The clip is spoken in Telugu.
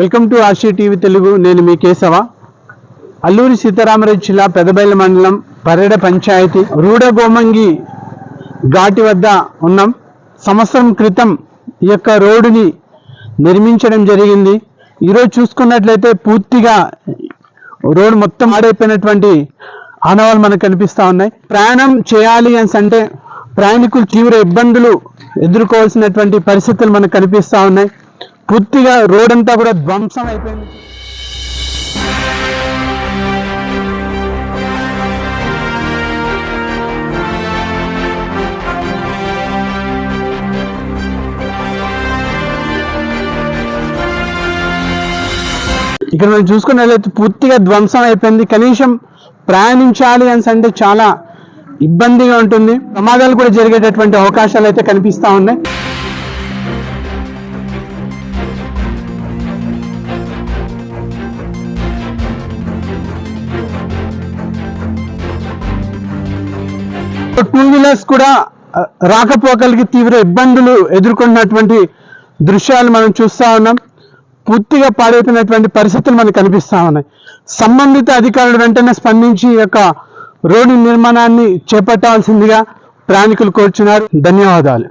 Welcome to ఆర్షీ TV Telugu. నేను మీ కేశవ. అల్లూరి సీతారామరాజు జిల్లా పెదబైల మండలం పరేడ పంచాయతీ రూడగోమంగి ఘాటి వద్ద ఉన్నాం. సంవత్సరం క్రితం ఈ యొక్క రోడ్డుని నిర్మించడం జరిగింది. ఈరోజు చూసుకున్నట్లయితే పూర్తిగా రోడ్ మొత్తం ఆడైపోయినటువంటి ఆనవాలు మనకు కనిపిస్తూ ఉన్నాయి. ప్రయాణం చేయాలి అని అంటే ప్రయాణికులు తీవ్ర ఇబ్బందులు ఎదుర్కోవాల్సినటువంటి పరిస్థితులు మనకు కనిపిస్తూ ఉన్నాయి. పూర్తిగా రోడ్ అంతా కూడా ధ్వంసం అయిపోయింది. ఇక్కడ మనం చూసుకున్నట్లయితే పూర్తిగా ధ్వంసం అయిపోయింది. కనీసం ప్రయాణించాలి అని అంటే చాలా ఇబ్బందిగా ఉంటుంది. ప్రమాదాలు కూడా జరిగేటటువంటి అవకాశాలు అయితే కనిపిస్తా ఉన్నాయి. టూ వీలర్స్ కూడా రాకపోకలకి తీవ్ర ఇబ్బందులు ఎదుర్కొన్నటువంటి దృశ్యాలు మనం చూస్తా ఉన్నాం. పూర్తిగా పాడైపోయినటువంటి పరిస్థితులు మనకు కనిపిస్తా ఉన్నాయి. సంబంధిత అధికారులు వెంటనే స్పందించి ఈ యొక్క రోడ్డు నిర్మాణాన్ని చేపట్టాల్సిందిగా ప్రయాణికులు కోరుచున్నారు. ధన్యవాదాలు.